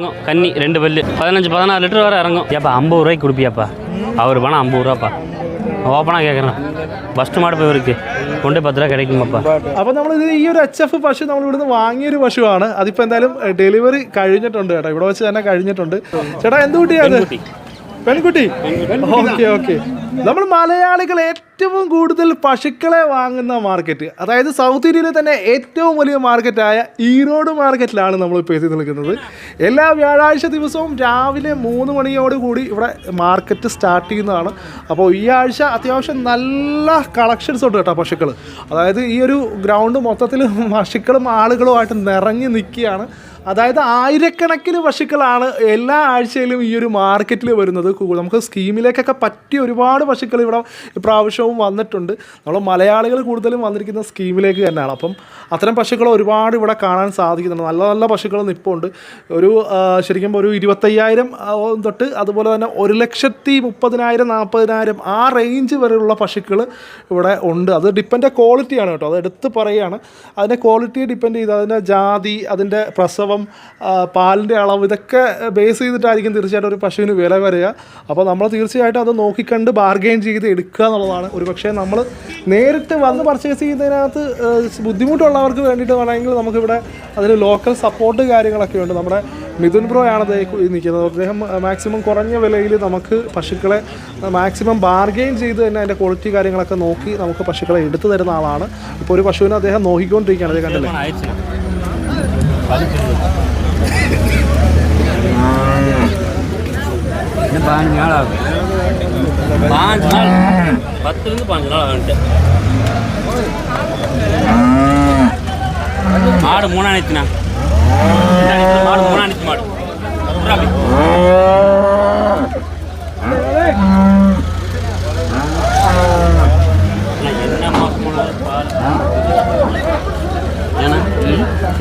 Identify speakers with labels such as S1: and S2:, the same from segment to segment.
S1: இறங்கும். கன்னி ரெண்டு பல்லு பதினஞ்சு பதினாறு லிட்டர் வரை இறங்கும் ஏப்பா ஐம்பது ரூபாய்க்கு கொடுப்பியாப்பா அவர் பணம் ஐம்பது ரூபாப்பா ஓப்பனாக கேட்குறேன் ஃபஸ்ட்டு மாடு போய் இருக்கு கொண்டு பத்து ரூபா கிடைக்குமாப்பா
S2: അപ്പോൾ നമ്മൾ ഇത് ഈ ഒരു എച്ച് എഫ് പശു നമ്മൾ ഇവിടുന്ന് വാങ്ങിയൊരു പശുവാണ് അതിപ്പോൾ എന്തായാലും ഡെലിവറി കഴിഞ്ഞിട്ടുണ്ട് ചേട്ടാ ഇവിടെ വെച്ച് തന്നെ കഴിഞ്ഞിട്ടുണ്ട് ചേട്ടാ എന്ത് കുട്ടിയാണ് പെൺകുട്ടി ഓക്കെ ഓക്കെ നമ്മൾ മലയാളികൾ ഏറ്റവും കൂടുതൽ പശുക്കളെ വാങ്ങുന്ന മാർക്കറ്റ് അതായത് സൗത്ത് ഇന്ത്യയിലെ തന്നെ ഏറ്റവും വലിയ മാർക്കറ്റായ ഈറോഡ് മാർക്കറ്റിലാണ് നമ്മൾ ഇപ്പോൾ എത്തി നിൽക്കുന്നത്. എല്ലാ വ്യാഴാഴ്ച ദിവസവും രാവിലെ മൂന്ന് മണിയോടുകൂടി ഇവിടെ മാർക്കറ്റ് സ്റ്റാർട്ട് ചെയ്യുന്നതാണ്. അപ്പോൾ ഈ ആഴ്ച അത്യാവശ്യം നല്ല കളക്ഷൻസ് ഉണ്ട് കേട്ടോ പശുക്കൾ അതായത് ഈ ഒരു ഗ്രൗണ്ട് മൊത്തത്തിൽ പശുക്കളും ആളുകളുമായിട്ട് നിറഞ്ഞു നിൽക്കുകയാണ്. അതായത് ആയിരക്കണക്കിന് പശുക്കളാണ് എല്ലാ ആഴ്ചയിലും ഈ ഒരു മാർക്കറ്റിൽ വരുന്നത്. നമുക്ക് സ്കീമിലേക്കൊക്കെ പറ്റിയ ഒരുപാട് പശുക്കൾ ഇവിടെ ഇപ്രാവശ്യവും വന്നിട്ടുണ്ട്. നമ്മൾ മലയാളികൾ കൂടുതലും വന്നിരിക്കുന്ന സ്കീമിലേക്ക് തന്നെയാണ്. അപ്പം അത്തരം പശുക്കൾ ഒരുപാട് ഇവിടെ കാണാൻ സാധിക്കുന്നുണ്ട്. നല്ല നല്ല പശുക്കൾ നിൽപ്പുണ്ട് ഒരു ശരിക്കും ഒരു ഇരുപത്തയ്യായിരം തൊട്ട് അതുപോലെ തന്നെ ഒരു ലക്ഷത്തി മുപ്പതിനായിരം നാൽപ്പതിനായിരം ആ റേഞ്ച് വരെയുള്ള പശുക്കൾ ഇവിടെ ഉണ്ട്. അത് ഡിപ്പെൻഡ് ക്വാളിറ്റിയാണ് കേട്ടോ. അത് എടുത്ത് പറയുകയാണ് അതിന്റെ ക്വാളിറ്റിയെ ഡിപ്പെൻഡ് ചെയ്ത് അതിന്റെ ജാതി അതിന്റെ പ്രസവം പാലിന്റെ അളവ് ഇതൊക്കെ ബേസ് ചെയ്തിട്ടായിരിക്കും തീർച്ചയായിട്ടും ഒരു പശുവിന് വില വരിക. അപ്പോൾ നമ്മൾ തീർച്ചയായിട്ടും അത് നോക്കിക്കണ്ട് ബാർഗെയിൻ ചെയ്ത് എടുക്കുക എന്നുള്ളതാണ്. ഒരു പക്ഷേ നമ്മൾ നേരിട്ട് വന്ന് പർച്ചേസ് ചെയ്യുന്നതിനകത്ത് ബുദ്ധിമുട്ടുള്ളവർക്ക് വേണ്ടിയിട്ട് വേണമെങ്കിൽ നമുക്കിവിടെ അതിൽ ലോക്കൽ സപ്പോർട്ട് കാര്യങ്ങളൊക്കെ ഉണ്ട്. നമ്മുടെ മിഥുൻ ബ്രോ ആണ് അദ്ദേഹം നിൽക്കുന്നത്. അദ്ദേഹം മാക്സിമം കുറഞ്ഞ വിലയിൽ നമുക്ക് പശുക്കളെ മാക്സിമം ബാർഗെയിൻ ചെയ്ത് തന്നെ അതിന്റെ ക്വാളിറ്റി കാര്യങ്ങളൊക്കെ നോക്കി നമുക്ക് പശുക്കളെ എടുത്തു തരുന്ന ആളാണ്. ഇപ്പോൾ ഒരു പശുവിനെ അദ്ദേഹം നോക്കിക്കൊണ്ടിരിക്കുകയാണ്. അദ്ദേഹം കണ്ടില്ലേ?
S1: ഞാൻ பாஞ்சு நாள். பத்துலேருந்து பாஞ்சு நாள் ஆகிட்டு மாடு மூணா நிறுத்தினா. மாடு மூணா நிறுத்தி மாடு.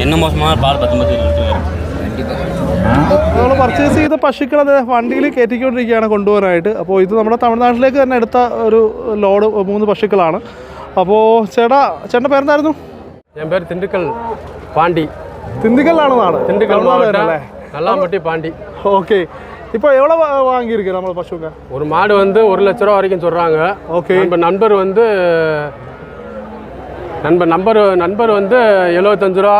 S1: என்ன மோசமான பால்? பத்தொன்பது லிட்டர்
S2: നമ്മൾ പർച്ചേസ് ചെയ്ത പശുക്കൾ അദ്ദേഹം വണ്ടിയിൽ കയറ്റിക്കൊണ്ടിരിക്കുകയാണ് കൊണ്ടുപോകാനായിട്ട് അപ്പോൾ ഇത് നമ്മുടെ തമിഴ്നാട്ടിലേക്ക് തന്നെ എടുത്ത ഒരു ലോഡ് മൂന്ന് പശുക്കളാണ് അപ്പോൾ ചേട്ടാ ചേട്ടൻ്റെ പേരെന്തായിരുന്നു
S3: എൻ പേര് തിണ്ടിക്കൽ പാണ്ടി
S2: திண்டுக்கல்லான நாடு
S3: திண்டுக்கல் மாவட்டம் கல்லாம்பட்டி பாண்டி
S2: ஓகே இப்போ எவ்வளோ வாங்கியிருக்கு நம்ம பசுங்க
S3: ஒரு மாடு வந்து ஒரு லட்ச ரூபா வரைக்கும் சொல்கிறாங்க
S2: ஓகே
S3: இப்போ நண்பர் வந்து நண்பர் நம்பர் நண்பர் வந்து எழுபத்தஞ்சு ரூபா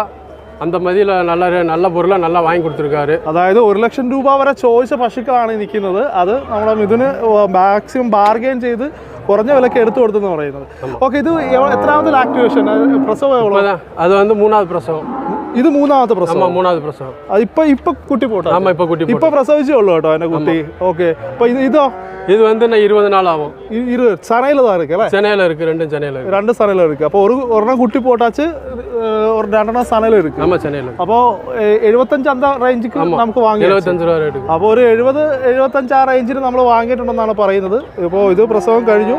S3: അന്ത மதியில் നല്ല നല്ല பொருளை നല്ല വാങ്ങി കൊടുത്തിരിക്കാറ്
S2: അതായത് ഒരു ലക്ഷം രൂപ വരെ ചോദിച്ച പശുക്കളാണ് നിൽക്കുന്നത്. അത് നമ്മുടെ മിഥുന് മാക്സിമം ബാർഗെയിൻ ചെയ്ത് കുറഞ്ഞ വിലക്ക് എടുത്തു കൊടുത്തെന്ന് പറയുന്നത്. ഓക്കെ ഇത് എത്രാമത്തെ ആക്ടിവേഷൻ പ്രസവം
S3: അത് വന്ന് മൂന്നാമത് പ്രസവം.
S2: ഇത് മൂന്നാമത്തെ പ്രസവം
S3: ஆமாம் மூணாவது பிரசவம்
S2: അത് ഇപ്പൊ ഇപ്പൊ കുട്ടി പോട്ടോ
S3: ஆமாம் இப்போ குட்டி
S2: ഇപ്പൊ പ്രസവിച്ചേ ഉള്ളൂ കേട്ടോ എന്റെ കുട്ടി ഓക്കെ അപ്പൊ ഇത് ഇതോ
S3: இது வந்து இன்னும் இருபது நாள் ஆகும்
S2: ഇ- ഇരു സനയില് தான் இருக்கு അല്ലേ
S3: சென்னையில் இருக்குது ரெண்டும் சென்னையில் இருக்குது
S2: രണ്ട് സനയില് இருக்கு അപ്പോൾ ഒരു ഒരെണ്ണം കുട്ടി പോട്ടാച്ച് ഏഹ്, ഒരു രണ്ടെണ്ണം സനയില് இருக்கு
S3: ஆமாம் சென்னையில்
S2: അപ്പോൾ എഴുപത്തഞ്ച് അന്ത റേഞ്ചിക്ക് നമുക്ക് വാങ്ങി
S3: எழுபத்தஞ்சு ரூபா ரேட்டுக்கு
S2: അപ്പോൾ ഒരു എഴുപത് എഴുപത്തഞ്ച് ആ റേഞ്ചിന് നമ്മൾ വാങ്ങിയിട്ടുണ്ടെന്നാണ് പറയുന്നത് ഇപ്പോൾ ഇത് പ്രസവം കഴിഞ്ഞു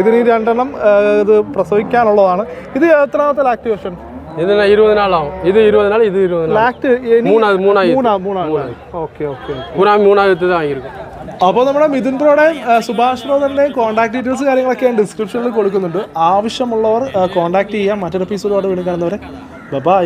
S2: ഇതിന് ഈ രണ്ടെണ്ണം ഏഹ്, ഇത് പ്രസവിക്കാനുള്ളതാണ് ഇത് എത്രാമത്തെ ലാക്ടിവേഷൻ
S3: இது நான் இருபது நாள் ஆகும் இது இருபது நாள் இது இருபது நாள்
S2: ലാക്ട്
S3: മൂന്നാമത്, മൂന്നാമത്.
S2: മൂന്നാ മൂന്നാമത് ഓക്കെ ഓക്കെ
S3: மூணாவது மூணாவது தான் வாங்கியிருக்கோம்
S2: അപ്പോൾ നമ്മുടെ മിഥുൻ ബ്രോയുടെയും ഏഹ്, സുഭാഷ് ബ്രോദറിൻ്റെയും കോൺടാക്ട് ഡീറ്റെയിൽസ് കാര്യങ്ങളൊക്കെ ഞാൻ ഡിസ്ക്രിപ്ഷനിൽ കൊടുക്കുന്നുണ്ട് ആവശ്യമുള്ളവർ കോൺടാക്ട് ചെയ്യാം മറ്റൊരു എപ്പിസോഡോട് വീണ്ടും കാണുന്നവരെ ബൈ